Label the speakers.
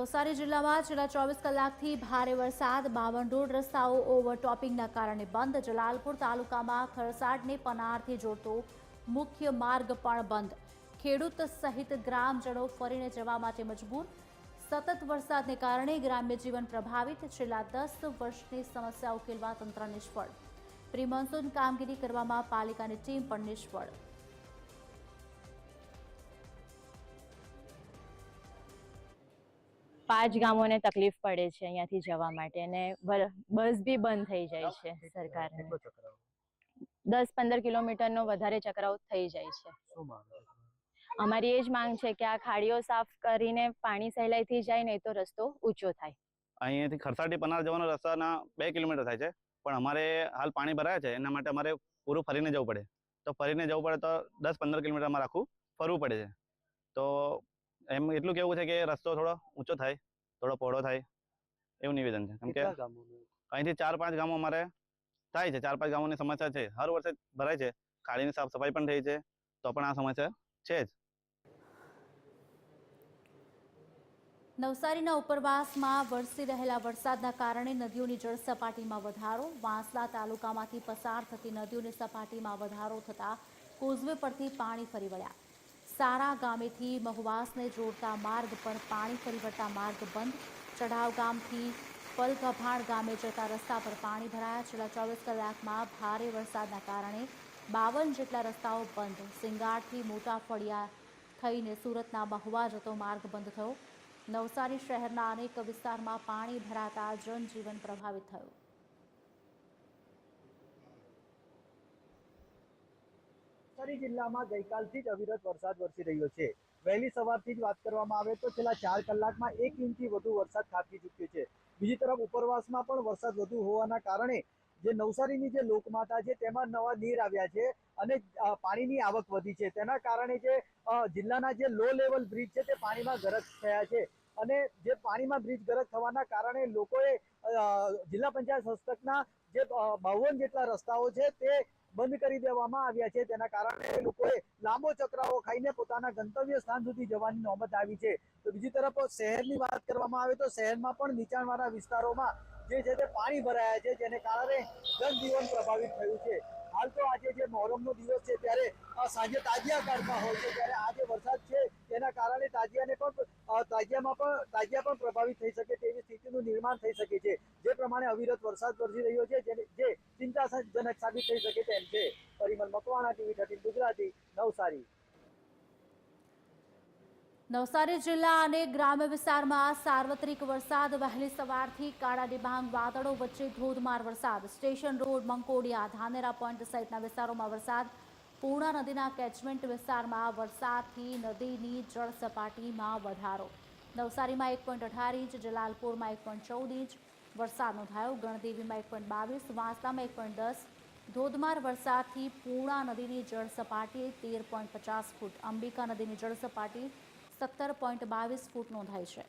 Speaker 1: નવસારી જિલ્લામાં છેલ્લા ચોવીસ કલાકથી ભારે વરસાદ, બાવન રોડ રસ્તાઓ ઓવરટોપિંગના કારણે બંધ. જલાલપુર તાલુકામાં ખરસાડને પનારથી જોડતો મુખ્ય માર્ગ પણ બંધ. ખેડૂત સહિત ગ્રામજનો ફરીને જવા માટે મજબૂર. સતત વરસાદને કારણે ગ્રામ્ય જીવન પ્રભાવિત. છેલ્લા દસ વર્ષની સમસ્યા ઉકેલવા તંત્ર નિષ્ફળ. પ્રિમોન્સૂન કામગીરી કરવામાં પાલિકાની ટીમ પણ નિષ્ફળ.
Speaker 2: પાંચ ગામોને તકલીફ પડે છે અહીંયાથી જવા માટે અને બસ બી બંધ થઈ જાય છે સરકાર દસ પંદર કિલોમીટરનો વધારે ચક્રાવ થઈ જાય છે.
Speaker 3: છે?
Speaker 2: અમારી એ જ માંગ છે કે આ ખાડીઓ સાફ કરીને પાણી સહેલાઈથી જાય નહીં તો રસ્તો ઊંચો થાય.
Speaker 4: અહીંયાથી ખરસાટી પનાર જવાનો રસ્તાના બે કિલોમીટર થાય છે. પણ અમારે હાલ પાણી ભરાયા છે એના માટે અમારે પૂરું ફરીને જવું પડે. તો ફરીને જવું પડે તો દસ પંદર કિલોમીટર અમારે આખું ફરવું પડે છે. તો એમ એટલું કેવું છે કે રસ્તો થોડો ઊંચો થાય થોડો પહોળો થાય એવું નિવેદન છે. કેમ કે અહીંથી ચાર પાંચ ગામો અમારે થાય છે ચાર પાંચ ગામોની સમસ્યા છે. હર વર્ષે ભરાય છે. ખાડીની સાફ સફાઈ પણ થઈ છે તો પણ આ સમસ્યા છે જ.
Speaker 1: નવસારીના ઉપરવાસમાં વરસી રહેલા વરસાદના કારણે નદીઓની જળ સપાટીમાં વધારો વાંસદા તાલુકામાંથી પસાર થતી નદીઓની સપાટીમાં વધારો થતાં કોઝવે પરથી પાણી ફરી વળ્યા. સારા ગામેથી મહુવાસને જોડતા માર્ગ પર પાણી ફરી વળતા માર્ગ બંધ. ચઢાવ ગામથી પલકભાણ ગામે જતા રસ્તા પર પાણી ભરાયા. છેલ્લા ચોવીસ કલાકમાં ભારે વરસાદના કારણે બાવન જેટલા રસ્તાઓ બંધ. સિંગારથી મોટા ફળિયા થઈને સુરતના મહુવા જતો માર્ગ બંધ થયો. નવસારી શહેરના અનેક વિસ્તારમાં પાણી ભરાતા જનજીવન પ્રભાવિત થયું.
Speaker 3: નવસારી જિલ્લામાં ગઈકાલથી જ અવિરત વરસાદ વરસી રહ્યો છે. વહેલી સવારથી જ વાત કરવામાં આવે તો છેલ્લા ચાર કલાકમાં એક ઇંચથી વધુ વરસાદ ખાબકી ચૂક્યો છે. બીજી તરફ ઉપરવાસમાં પણ વરસાદ વધુ હોવાના કારણે જે નવસારીની જે લોકમાતા છે તેમાં નવા નીર આવ્યા છે અને પાણીની આવક વધી છે. તેના કારણે જે જિલ્લાના જે લો લેવલ બ્રિજ છે તે પાણીમાં ગરક થયા છે. અને જે પાણીમાં બ્રિજ ગરજ થવાના કારણે લોકોએ જિલ્લા પંચાયત હસ્તકના જે બાવન જેટલા રસ્તાઓ છે તે બંધ કરી દેવામાં આવ્યા છે. તેના કારણે લોકોએ લાંબો ચક્રાવો ખાઈને પોતાના ગંતવ્ય સ્થાન સુધી જવાની નોબત આવી છે. તો બીજી તરફ, શહેરની વાત કરવામાં આવે તો શહેરમાં પણ નીચાણવાળા વિસ્તારોમાં જે છે તે પાણી ભરાયા છે, જેને કારણે જનજીવન પ્રભાવિત થયું છે. હાલ તો આજે જે મોહરમનો દિવસ છે, ત્યારે સાંજે તાજિયા કાઢતા હોય છે, ત્યારે આ જે વરસાદ છે તેના કારણે તાજિયાને પણ અ, તાજિયામાં પણ, તાજિયા પણ પ્રભાવિત થઈ શકે તેવી સ્થિતિનું નિર્માણ થઈ શકે છે. જે પ્રમાણે અવિરત વરસાદ વરસી રહ્યો છે જે ચિંતાજનક સાબિત થઈ શકે તેમ છે. Parimal Makwana, TV thirteen Gujarati, Navsari.
Speaker 1: Navsari જિલ્લા અને ગ્રામ્ય વિસ્તારમાં સાર્વત્રિક વરસાદ વહેલી સવારથી કાળા ડિબાંગ વાદળો વચ્ચે ધોધમાર વરસાદ. Station road, Mankodiya, Dhanera point સહિતના વિસ્તારોમાં વરસાદ પૂર્ણા નદીના કેચમેન્ટ વિસ્તારમાં વરસાદથી નદીની જળ સપાટીમાં વધારો. નવસારીમાં એક પોઈન્ટ અઢાર ઇંચ, જલાલપુરમાં એક પોઈન્ટ ચૌદ ઇંચ વરસાદ નોંધાયો. ગણદેવીમાં એક પોઈન્ટ બાવીસ, વાંસદામાં એક પોઈન્ટ દસ. ધોધમાર વરસાદથી પૂર્ણા નદીની જળ સપાટી તેર પોઈન્ટ પચાસ ફૂટ, અંબિકા નદીની જળ સપાટી સત્તર પોઈન્ટ બાવીસ ફૂટ નોંધાઈ છે.